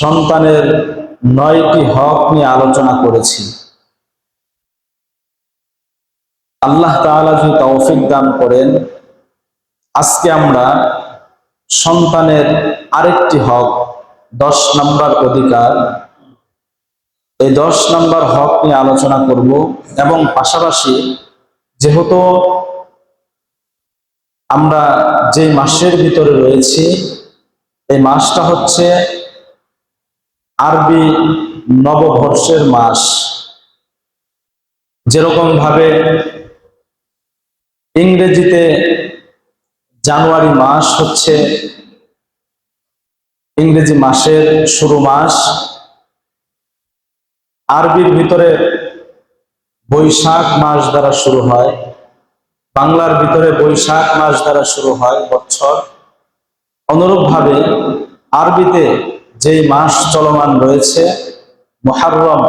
সন্তানের নয়টি হক নিয়ে আলোচনা করেছি। আল্লাহ তাআলা যদি তৌফিক দান করেন, আজকে আমরা সন্তানের আরেকটি হক, দশ নম্বর অধিকার। এই দশ নম্বর হক নিয়ে আলোচনা করব এবং পাশাপাশি যেহেতু আমরা যে মাসের ভিতরে রয়েছি, এই মাসটা হচ্ছে আরবি নববর্ষের মাস। যেরকম ভাবে ইংরেজিতে জানুয়ারি মাস হচ্ছে ইংরেজি মাসের শুরু মাস। আরবির ভিতরে বৈশাখ মাস দ্বারা শুরু হয়। বাংলার ভিতরে বৈশাখ মাস দ্বারা শুরু হয় বছর অনুরূপভাবে আরবিতে যেই মাস চলমান রয়েছে মহারম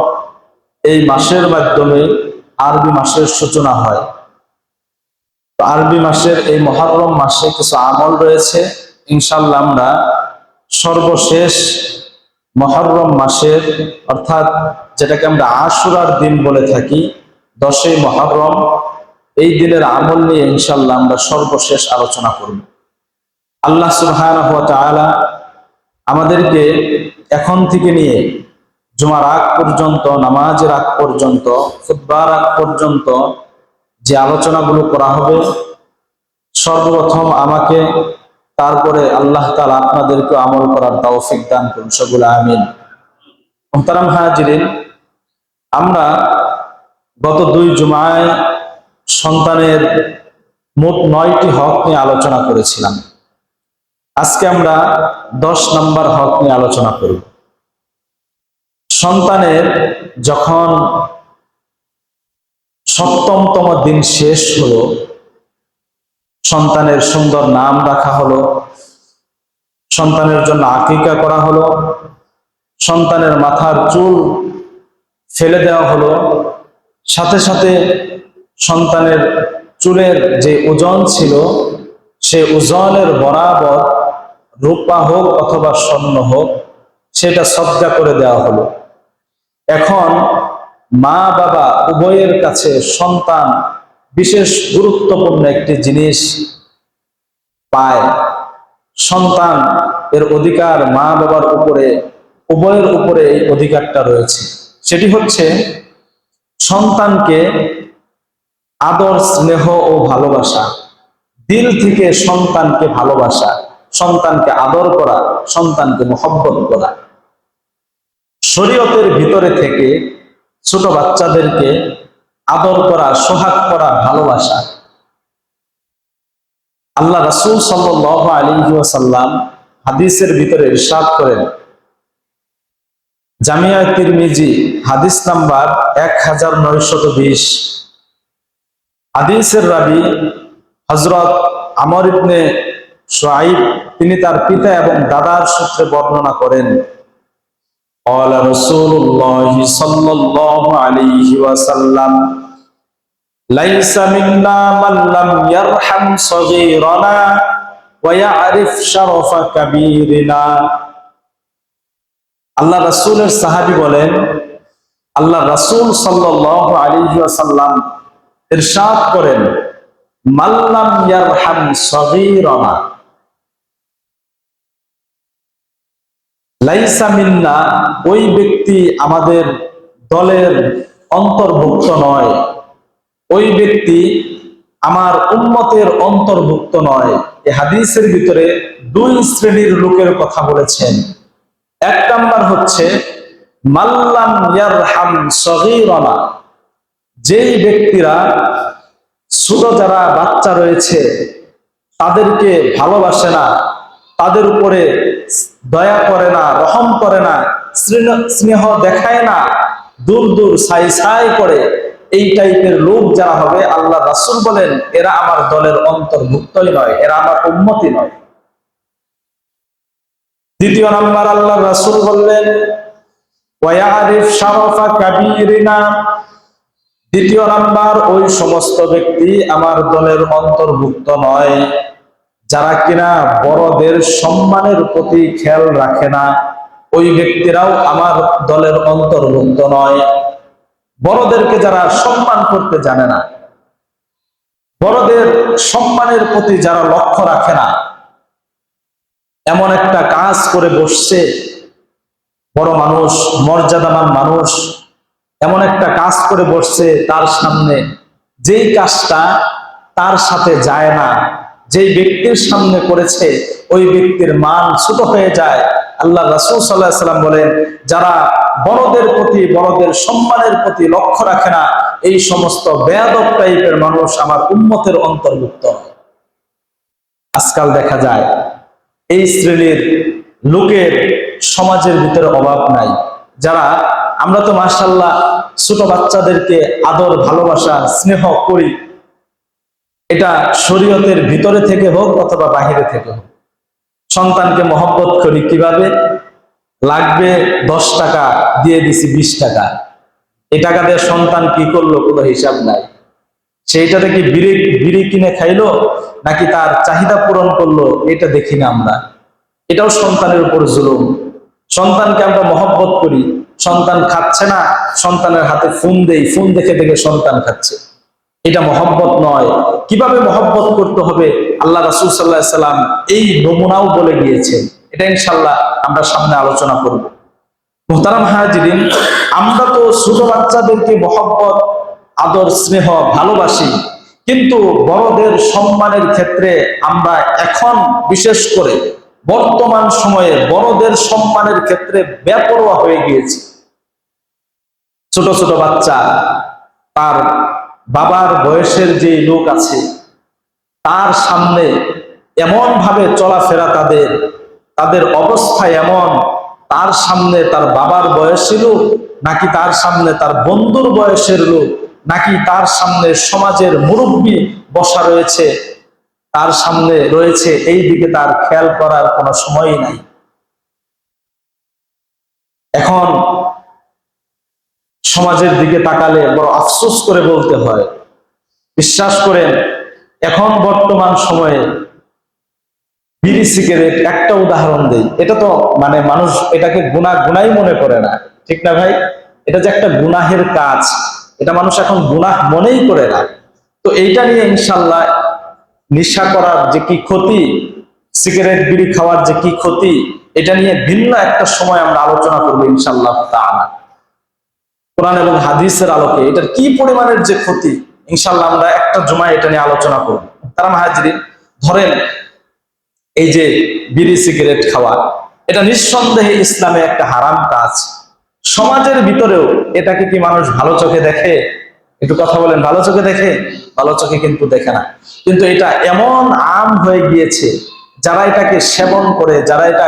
এই মাসের মাধ্যমে আরবি মাসের সূচনা হয়। আরবি মাসের এই মহারম মাসে কিছু আমল রয়েছে। ইনশাল্লাহ আমরা সর্বশেষ মহরম মাসের, অর্থাৎ যেটাকে আমরা আশুরার দিন বলে থাকি, দশই মহরম এই দিনের আমল নিয়ে ইনশাল্লাহ আমরা সর্বশেষ আলোচনা করব। আল্লাহ তাআলা আমাদেরকে এখন থেকে নিয়ে জুমার আগ পর্যন্ত, নামাজের আগ পর্যন্ত, খুতবার আগ পর্যন্ত যে আলোচনাগুলো করা হবে, সর্বপ্রথম আমাকে, তারপরে আল্লাহ তাআলা আপনাদেরকে আমল করার তৌফিক দান করুন, সকলে আমিন। মোহতারাম হাজিরিন, আমরা গত দুই জুমায় সন্তানের মোট নয়টি হক নিয়ে আলোচনা করেছিলাম। আজকে আমরা দশ নম্বর হক নিয়ে আলোচনা করব। সন্তানের যখন সপ্তমতম দিন শেষ হলো, সন্তানের সুন্দর নাম রাখা হলো, সন্তানের জন্য আকিকা করা হলো, সন্তানের মাথার চুল ফেলে দেওয়া হলো, সাথে সাথে সন্তানের চুলের যে ওজন ছিল, সে ওজনের বরাবর রূপা হোক অথবা স্বর্ণ হোক, সেটা সজ্জা করে দেওয়া হলো। এখন মা বাবা উভয়ের কাছে সন্তান বিশেষ গুরুত্বপূর্ণ একটি জিনিস পায়। সন্তান এর অধিকার মা বাবার উপরে, উভয়ের উপরে এই অধিকারটা রয়েছে। সেটি হচ্ছে সন্তানকে আদর, স্নেহ ও ভালোবাসা। দিল থেকে সন্তানকে ভালোবাসা। সন্তানকে আদর করা, সন্তানকে মহব্বত করা। শরীয়তের ভিতরে থেকে ছোট বাচ্চাদেরকে আদর করা, সোহাগ করা, ভালোবাসা। আল্লাহ রাসুল সাল্লাহ আলী হাদিসের ভিতরে ইরশাদ করেন, জামিয়া তিরমিজি হাদিস নাম্বার এক হাজার নয়শত বিশ। হাদিসের রাবি হজরত আমর ইবনে সোয়াইব তিনি তার পিতা এবং দাদার সূত্রে বর্ণনা করেন قال رسول الله صلى الله عليه وسلم ليس منا من لم يرحم صغيرنا ويعرف شرف كبيرنا আল্লাহ রাসূলের সাহাবী বলেন আল্লাহ রাসূল সাল্লাল্লাহু আলাইহি ওয়াসাল্লাম ইরশাদ করেন মাল্লাম ইয়ারহাম সগীরানা লাইসা মিন্না, ওই ব্যক্তি আমাদের দলের অন্তর্ভুক্ত নয়। ওই ব্যক্তি আমার উম্মতের অন্তর্ভুক্ত নয়। এই হাদিসের ভিতরে দুই শ্রেণির লোকের কথা বলেছেন। এক নাম্বার হচ্ছে মাল্লাম ইয়ারহাম সগীরানা যেই ব্যক্তিরা ছোট যারা বাচ্চা রয়েছে, তাদেরকে ভালোবাসে না। তাদের উপরে দয়া করে না, রহম করে না, স্নেহ দেখায় না, দূর দূর সাই সাই করে। এই টাইপের লোক যারা হবে, আল্লাহ রাসুল বলেন, এরা আমার দলের অন্তর্ভুক্তই নয়, এরা আমার উন্মতি নয়। দ্বিতীয় নাম্বার, আল্লাহ রাসুল বললেন দ্বিতীয় নাম্বার, ওই সমস্ত ব্যক্তি আমার দলের অন্তর্ভুক্ত নয়। যারা কিনা বড়দের সম্মানের প্রতি খেয়াল রাখে না, ওই ব্যক্তিরাও আমার দলের অন্তর্ভুক্ত নয়। বড়দেরকে যারা সম্মান করতে জানে না, বড়দের সম্মানের প্রতি যারা লক্ষ্য রাখে না, এমন একটা কাজ করে বসছে, বড় মানুষ মর্যাদামান মানুষ, এমন একটা কাজ করে বসছে তার সামনে। যেই কাজটা তার সাথে যায় না যেই ব্যক্তির সামনে করেছে ওই ব্যক্তির মান ছোট হয়ে যায়। আল্লাহ রাসুল সাল্লাহ সাল্লাম বলেন, যারা বড়দের প্রতি, বড়দের সম্মানের প্রতি লক্ষ্য রাখে না, এই সমস্ত বেয়াদব টাইপের মানুষ আমার উন্মতের অন্তর্ভুক্ত। আজকাল দেখা যায়, এই শ্রেণির লোকের সমাজের ভিতরে অভাব নাই। যারা, আমরা তো মার্শাল্লাহ ছোট বাচ্চাদেরকে আদর, ভালোবাসা, স্নেহ করি এটা শরীয়তের ভিতরে থেকে হোক অথবা বাহিরে থেকে হোক। সন্তানকে মহব্বত করি কীভাবে? লাগবে দশ টাকা, দিয়ে দিছি বিশ টাকা। এই টাকা দিয়ে সন্তান কি করল কোনো হিসাব নাই। সেইটাতে কি বিড়ি বিড়ি কিনে খাইলো নাকি তার চাহিদা পূরণ করল এটা দেখি না আমরা। এটাও সন্তানের উপর জুলুম। সন্তানকে আমরা মহব্বত করি। সন্তান খাচ্ছে না, সন্তানের হাতে ফোন দেই। ফোন দেখে দেখে সন্তান খাচ্ছে। এটা মহব্বত নয়। কীভাবে মহব্বত করতে হবে? আল্লাহ রাসুল সাল্লাহ সাল্লাম এই নমুনাও বলে গিয়েছেন এটা ইনশাল্লাহ আমরা সামনে আলোচনা করব। মোহতারাম হাজিরিন, আমরা তো ছোট বাচ্চাদেরকে মহব্বত, আদর, স্নেহ, ভালোবাসি। কিন্তু বড়দের সম্মানের ক্ষেত্রে আমরা এখন বিশেষ করে বর্তমান সময়ে বড়দের সম্মানের ক্ষেত্রে বেপরোয়া হয়ে গিয়েছে। ছোট ছোট বাচ্চা, তার বাবার বয়সের যে লোক আছে, তার সামনে এমন ভাবে চলাফেরা তাদের তাদের অবস্থা এমন, তার সামনে তার বাবার বয়সী লোক, নাকি তার সামনে তার বন্ধুর বয়সের লোক, নাকি তার সামনে সমাজের মুরব্বী বসা রয়েছে, তার সামনে রয়েছে, এই দিকে তার খেয়াল করার কোনো সময়ই নাই। এখন সমাজের দিকে তাকালে বড় আফসোস করে বলতে হয়। বিশ্বাস করেন, এখন বর্তমান সময়ে বিড়ি সিগারেট একটা উদাহরণ দেই। এটা তো মানে মানুষ এটাকে গুণা গুনাই মনে করে না। ঠিক না ভাই? এটা যে একটা গুনাহের কাজ, এটা মানুষ এখন গুনাহ মনেই করে না। তো এইটা নিয়ে ইনশাল্লাহ নিশা করার যে কি ক্ষতি, সিগারেট, বিড়ি খাওয়ার যে কি ক্ষতি, এটা নিয়ে ভিন্ন একটা সময় আমরা আলোচনা করব ইনশাল্লাহ তাআলা। কোরআন এবং হাদিসের আলোকে এটার কি পরিমাণের যে ক্ষতি ইনশাল্লাহ আমরা একটা জুমায় এটা নিয়ে আলোচনা করব। তারা মাহাজিরি ধরেন এই যে বিড়ি সিগারেট খাওয়া, এটা নিঃসন্দেহে ইসলামে একটা হারাম কাজ। সমাজের ভিতরেও এটাকে কি মানুষ ভালো চোখে দেখে? একটু কথা বলেন, ভালো চোখে দেখে? ভালো চোখে কিন্তু দেখে না। কিন্তু এটা এমন আম হয়ে গিয়েছে, যারা এটাকে সেবন করে, যারা এটা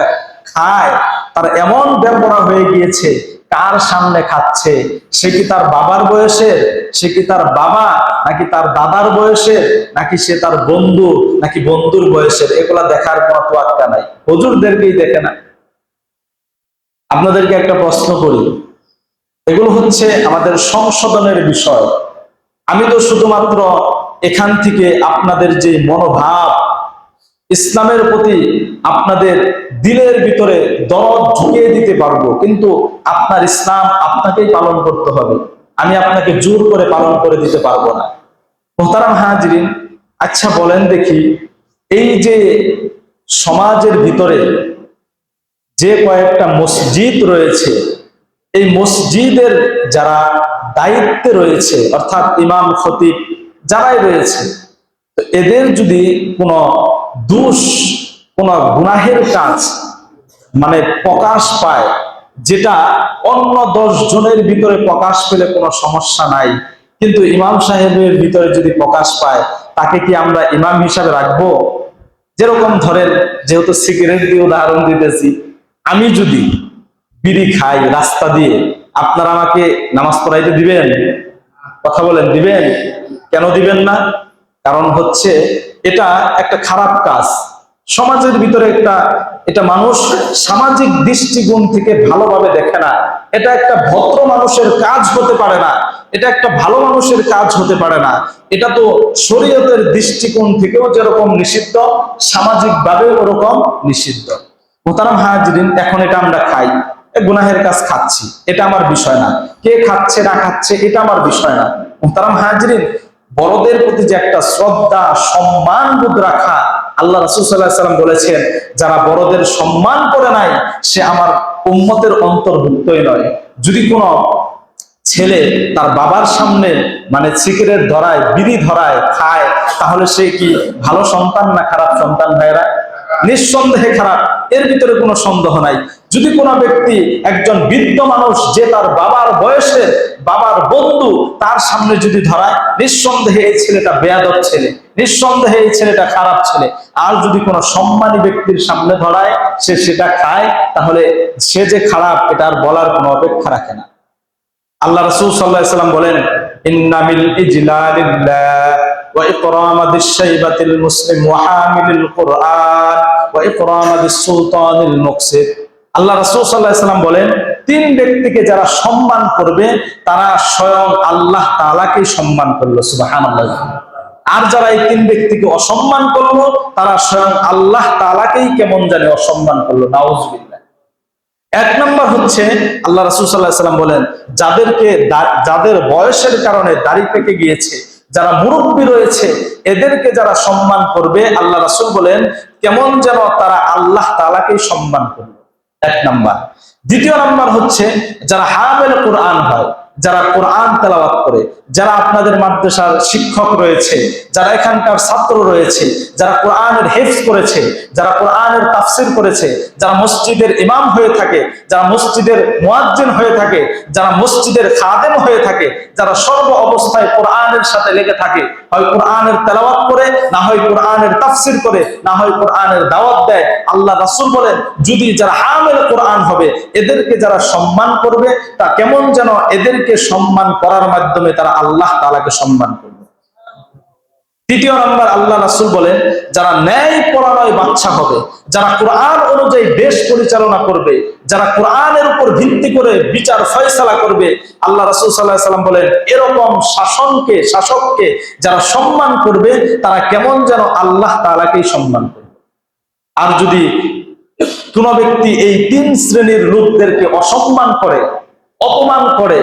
খায়, তার এমন ব্যবহার হয়ে গিয়েছে কার সামনে খাচ্ছে? সে কি তার বাবার বয়সের? সে কি তার বাবা? নাকি তার দাদার বয়সের? নাকি সে তার বন্ধু? নাকি বন্ধুর বয়সের? এগুলা দেখার কোনো তোয়াক্কা নাই। হজুরদেরকেই দেখে না। আপনাদেরকে একটা প্রশ্ন করি। এগুলো হচ্ছে আমাদের সংশোধনের বিষয়। আমি তো শুধুমাত্র এখান থেকে আপনাদের যে মনোভাব ইসলামের প্রতি আপনাদের দিলের ভিতরে দরদ ঢুকিয়ে দিতে পারব, কিন্তু আপনার ইসলাম আপনাকেই পালন করতে হবে। আমি আপনাকে জোর করে পালন করে দিতে পারব না। মোহতারাম হাজরিন আচ্ছা বলেন দেখি, এই যে সমাজের ভিতরে যে কয়েকটা মসজিদ রয়েছে, এই মসজিদের যারা দায়িত্বে রয়েছে, অর্থাৎ ইমাম, খতিব যারাই রয়েছে এদের যদি কোনো দোষ কোন গুনাহের কাজ মানে প্রকাশ পায়, যেটা অন্য দশ জনের ভিতরে প্রকাশ পেলে কোনো সমস্যা নাই। কিন্তু ইমাম সাহেবের ভিতরে যদি প্রকাশ পায়, তাকে কি আমরা ইমাম হিসাবে রাখব? যেরকম ধরেন, যেহেতু সিগারেট দিয়ে উদাহরণ দিতেছি, আমি যদি বিড়ি খাই রাস্তা দিয়ে, আপনারা আমাকে নামাজ পড়াইতে দিবেন? কথা বলেন, দিবেন? কেন দিবেন না? কারণ হচ্ছে এটা একটা খারাপ কাজ। সমাজের ভিতরে একটা, এটা মানুষ সামাজিক দৃষ্টিকোণ থেকে ভালোভাবে দেখে না। এটা একটা ভদ্র মানুষের কাজ হতে পারে না। এটা একটা ভালো মানুষের কাজ হতে পারে না। এটা তো শরীয়তের দৃষ্টিকোণ থেকেও যেরকম নিষিদ্ধ সামাজিক ভাবে ওরকম নিষিদ্ধ। মোতারাম হাজরিন এখন এটা আমরা খাই। গুনাহের কাজ খাচ্ছি। এটা আমার বিষয় না। কে খাচ্ছে, না খাচ্ছে, এটা আমার বিষয় না। মুহতারাম হাজরিন বড়দের প্রতি যে একটা শ্রদ্ধা, সম্মান বোধ রাখা, আল্লাহ রাসূল আলাইহি সাল্লাম বলেছেন, যারা বড়দের সম্মান করে নাই, সে আমার উম্মতের অন্তর্ভুক্তই নয়। যদি কোনো ছেলে তার বাবার সামনে মানে সিগারেট ধরায়, বিড়ি ধরায়, খায়, তাহলে সে কি ভালো সন্তান না খারাপ সন্তান ভাইরা নিঃসন্দেহে খারাপ। এর ভিতরে কোনো সন্দেহ নাই। যদি কোনো ব্যক্তি একজন বৃদ্ধ মানুষ যে তার বাবার বয়সের বাবার বন্ধু তার সামনে যদি ধরায়, নিঃসন্দেহে এই ছেলেটা বেয়াদব ছেলে, নিঃসন্দেহে এই ছেলেটা খারাপ ছেলে। আর যদি কোনো সম্মানী ব্যক্তির সামনে ধরায়, সে সেটা খায়, তাহলে সে যে খারাপ, এটা আর বলার কোনো অপেক্ষা রাখে না। আল্লাহ রাসূল আলাইহি সাল্লাম বলেন ইন্না মিল ইজলালিল্লাহ সুলতানিল মুকসিদ। আল্লাহ রাসূল আলাইহি সাল্লাম বলেন, তিন ব্যক্তিকে যারা সম্মান করবে, তারা স্বয়ং আল্লাহ তাআলাকেই সম্মান করল, সুবহানাল্লাহ। আর যারা এই তিন ব্যক্তিকে অসম্মান করল, তারা স্বয়ং আল্লাহ তাআলাকেই কেমন জানে অসম্মান করল, নাউজুবিল্লাহ। এক নম্বর হচ্ছে, আল্লাহ রাসুল সাল্লাহ সাল্লাম বলেন, যাদেরকে যাদের বয়সের কারণে দাড়ি পেকে গিয়েছে, যারা মুরব্বী রয়েছে, এদেরকে যারা সম্মান করবে, আল্লাহ রাসুল বলেন, কেমন যেন তারা আল্লাহ তালাকেই সম্মান করবে। এক নাম্বার। দ্বিতীয় নাম্বার হচ্ছে, যারা হামেল কোরআন হয়, যারা কোরআন তেলাওয়াত করে, যারা আপনাদের মাদ্রাসার শিক্ষক রয়েছে, যারা এখানকার ছাত্র রয়েছে, যারা কোরআনের হেফজ করেছে, যারা কোরআনের তাফসির করেছে, যারা মসজিদের ইমাম হয়ে থাকে, যারা মসজিদের মোয়াজ্জিন হয়ে থাকে, যারা মসজিদের খাদেম হয়ে থাকে, যারা সর্ব অবস্থায় কোরআনের সাথে লেগে থাকে হয় কোরআনের তেলাওয়াত করে, না হয় কোরআনের তাফসির করে, না হয় কোরআনের দাওয়াত দেয়। আল্লাহ রাসুল বলেন, যদি যারা হামেল কোরআন হবে, এদেরকে যারা সম্মান করবে, তা কেমন যেন এদেরকে সম্মান করার মাধ্যমে তারা আল্লাহ তালাকে সম্মান করবে। তৃতীয় নম্বর আল্লাহ রাসুল বলেন, যারা ন্যায় পরানয় বাচ্চা হবে, যারা কোরআন অনুযায়ী দেশ পরিচালনা করবে, যারা কোরআনের উপর ভিত্তি করে বিচার ফয়সালা করবে, আল্লাহ রাসুল সাল্লাম বলেন, এরকম শাসনকে, শাসককে যারা সম্মান করবে, তারা কেমন যেন আল্লাহ তালাকেই সম্মান করবে। আর যদি কোন ব্যক্তি এই তিন শ্রেণির লোকদেরকে অসম্মান করে, অপমান করে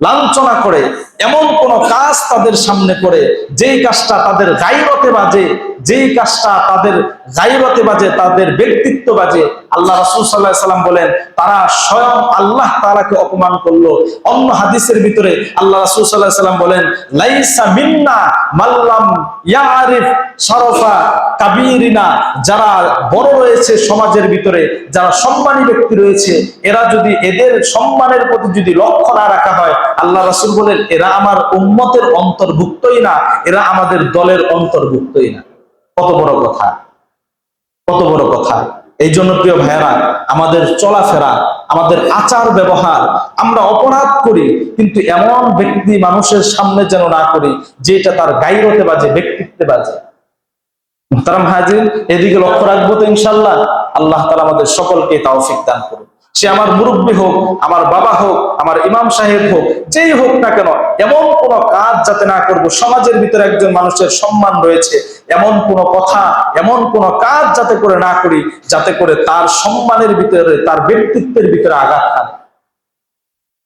লাঞ্ছনা করে এমন কোন কাজ তাদের সামনে করে যেই কাজটা তাদের গাইরতে বাজে যেই কাজটা তাদের গাইরতে বাজে, তাদের ব্যক্তিত্ব বাজে, আল্লাহ রাসূল আলাইহি সাল্লাম বলেন, তারা স্বয়ং আল্লাহ তাআলাকে অপমান করল। অন্য হাদিসের ভিতরে আল্লাহ রাসূল আলাইহি সাল্লাম বলেন, লাইসা মিন্না মাল্লাম ইয়ারিফ শরফা কাবীরিনা। যারা বড় রয়েছে সমাজের ভিতরে, যারা সম্মানী ব্যক্তি রয়েছে, এরা যদি এদের সম্মানের প্রতি যদি লক্ষ্য না রাখা হয়, আল্লাহ রাসূল বলেন, এরা আমার উম্মতের অন্তর্ভুক্তই না, এরা আমাদের দলের অন্তর্ভুক্তই না। কত বড় কথা? কত বড় কথা? এই জন্য প্রিয় ভাইয়েরা, আমাদের চলাফেরা, আমাদের আচার ব্যবহার, আমরা অপরাধ করি, কিন্তু এমন ব্যক্তি মানুষের সামনে যেন না করি, যেটা তার গাইরতে বাজে, ব্যক্তিত্বে বাজে। মুহতারাম হাজির, এদিকে লক্ষ্য রাখব তো ইনশাল্লাহ। আল্লাহ তালা আমাদের সকলকে তাওফিক দান করুন সে আমার মুরব্বী হোক, আমার বাবা হোক, আমার ইমাম সাহেব হোক, যেই হোক না কেন, এমন কোন কাজ যাতে না করব, সমাজের ভিতরে একজন মানুষের সম্মান রয়েছে, এমন কোন কথা, এমন কোন কাজ যাতে করে না করি, যাতে করে তার সম্মানের ভিতরে, তার ব্যক্তিত্বের ভিতরে আঘাত খায়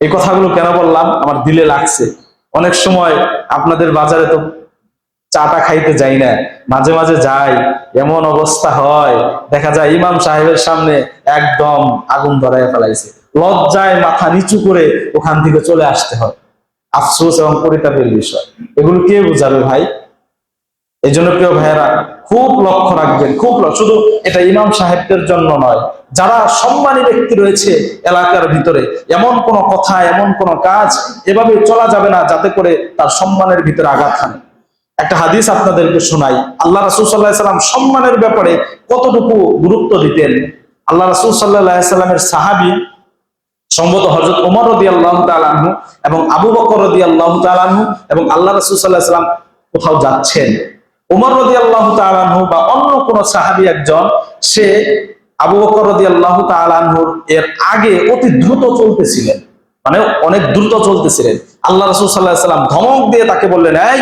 এই কথাগুলো কেন বললাম? আমার দিলে লাগছে। অনেক সময় আপনাদের বাজারে তো চাটা খাইতে যাই না, মাঝে মাঝে যাই, এমন অবস্থা হয়। দেখা যায় ইমাম সাহেবের সামনে একদম আগুন ধরায় ফেলাইছে। লজ্জায় মাথা নিচু করে ওখান থেকে চলে আসতে হয়। আফসোস এবং পরিতাপের বিষয়। এগুলো কে বুঝাবে ভাই? এই জন্য প্রিয় ভাইয়েরা, খুব লক্ষ্য রাখবেন, খুব শুধু এটা ইমাম সাহেবদের জন্য নয়, যারা সম্মানী ব্যক্তি রয়েছে এলাকার ভিতরে, এমন কোন কথা, এমন কোন কাজ, এভাবে চলা যাবে না যাতে করে তার সম্মানের ভিতরে আঘাত হানে। একটা হাদিস আপনাদেরকে শোনাই। আল্লাহ রাসূল আলাইহি সাল্লাম সম্মানের ব্যাপারে কতটুকু গুরুত্ব দিতেন? আল্লাহ রাসূল আলাইহি সাল্লামের সাহাবী সম্ভবত হযরত ওমর রাদিয়াল্লাহু তাআলা আনহু এবং আবু বকর রাদিয়াল্লাহু তাআলা আনহু এবং আল্লাহ রাসূল আলাইহি সাল্লাম কোথাও যাচ্ছেন। ওমর রাদিয়াল্লাহু তাআলা আনহু বা অন্য কোন সাহাবী একজন, সে আবু বকর রাদিয়াল্লাহু তাআলা আনহুর এর আগে অতি দ্রুত চলতেছিলেন। মানে অনেক দ্রুত চলতেছিলেন। আল্লাহ রাসূল আলাইহি সাল্লাম ধমক দিয়ে তাকে বললেন, এই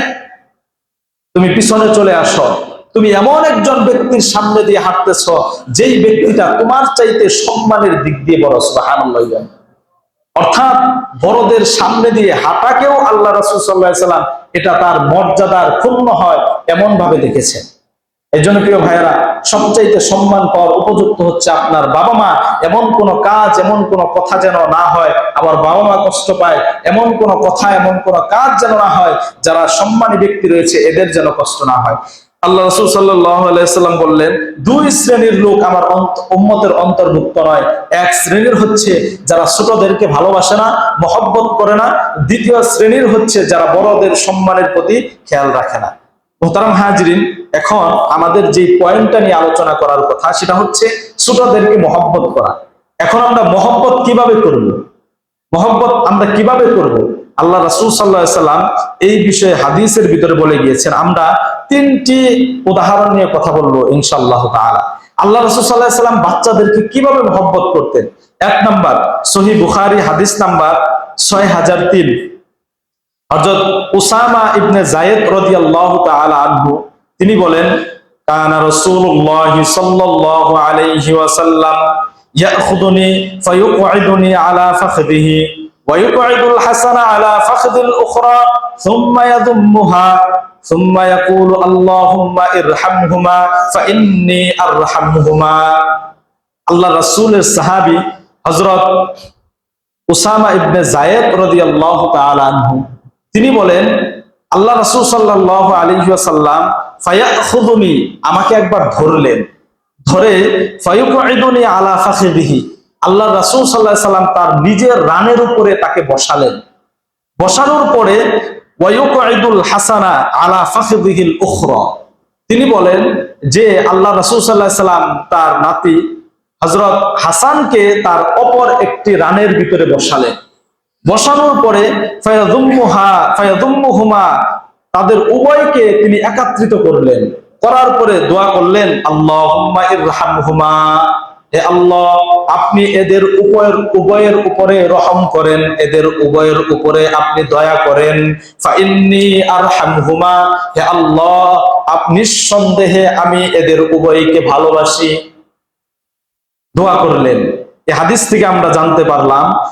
তুমি পিছনে চলে আসো। তুমি এমন একজন ব্যক্তির সামনে দিয়ে হাঁটতেছ, যেই ব্যক্তিটা তোমার চাইতে সম্মানের দিক দিয়ে বড়, সুবহানাল্লাহ অর্থাৎ বড়দের সামনে দিয়ে হাঁটাকেও আল্লাহ রাসুল সাল্লাহ সাল্লাম এটা তার মর্যাদার ক্ষুণ্ণ হয় এমন ভাবে দেখেছেন এই জন্য প্রিয় ভাইয়েরা, সবচাইতে সম্মান পাওয়ার উপযুক্ত হচ্ছে আপনার বাবা মা। এমন কোন কাজ, এমন কোন কথা যেন না হয়, আবার বাবা মা কষ্ট পায়। এমন কোন কথা, এমন কোন কাজ যেন না হয়, যারা সম্মানী ব্যক্তি রয়েছে, এদের যেন কষ্ট না হয়। আল্লাহ রসুল সাল্লাম বললেন, দুই শ্রেণির লোক আমার উম্মতের অন্তর্ভুক্ত নয়। এক শ্রেণির হচ্ছে যারা ছোটদেরকে ভালোবাসে না, মহব্বত করে না। দ্বিতীয় শ্রেণির হচ্ছে যারা বড়দের সম্মানের প্রতি খেয়াল রাখে না। মোহতারাম হাজরিন এখন আমাদের যে পয়েন্টটা নিয়ে আলোচনা করার কথা, সেটা হচ্ছে ছোটদেরকে মহব্বত করা। এখন আমরা মহব্বত কীভাবে করব? মহব্বত আমরা কীভাবে করব? আল্লাহ রাসূল আলাইহি সাল্লাম এই বিষয়ে হাদিসের ভিতরে বলে গিয়েছেন, আমরা তিনটি উদাহরণ নিয়ে কথা বলব ইনশাআল্লাহ তাআলা। আল্লাহ রাসূল আলাইহি সাল্লাম বাচ্চাদেরকে কীভাবে মহব্বত করতেন? এক নাম্বার সহি বুখারী হাদিস নাম্বার ছয় হাজার তিন। হযরত উসামা ইবনে জায়েদ রাদিয়াল্লাহু তাআলা আনহু তিনি বলেন কানা রাসূলুল্লাহ সাল্লাল্লাহু আলাইহি ওয়াসাল্লাম ইয়াখুদুনি ফায়ুকঈদুনি আলা ফাখদিহি ويقعد الحسن على فخذ الأخرى ثم يضمها ثم يقول اللهم ارحمهما فإني أرحمهما আল্লাহ রাসূলের সাহাবী হযরত উসামা ইবনে জায়েদ রাদিয়াল্লাহু তাআলা আনহু তিনি বলেন আল্লাহ রাসূল সাল্লাল্লাহু আলাইহি ওয়াসাল্লাম ফায়াখুদুনি, আমাকে একবার ধরলেন। ধরে ফায়ুকঈদুনি আলা ফাখিদিহি। আল্লাহ রাসূল আলাইহি সাল্লাম তার নিজের রানের উপরে তাকে বসালেন। বসানোর পরে ওয়ায়ুকঈদুল হাসানা আলা ফাখিদিহিল উখরা। তিনি বলেন যে, আল্লাহ রাসূল আলাইহি সাল্লাম তার নাতি হযরত হাসানকে তার অপর একটি রানের ভিতরে বসালেন। বসানোর পরে ফায়াদুম্মুহা তাদের উভয়কে তিনি একাত্রিত করলেন। করার পরে দোয়া করলেন, আল্লাহুম্মা ইরহামহুমা। হে আল্লাহ, আপনি এদের উভয়ের উভয়ের উপরে রহম করেন, এদের উভয়ের উপরে আপনি দয়া করেন। ফাইন্নি আরহামহুমা। হে আল্লাহ আপনি নিঃসন্দেহে আমি এদের উভয়কে ভালোবাসি। দোয়া করলেন। এই হাদিস থেকে আমরা জানতে পারলাম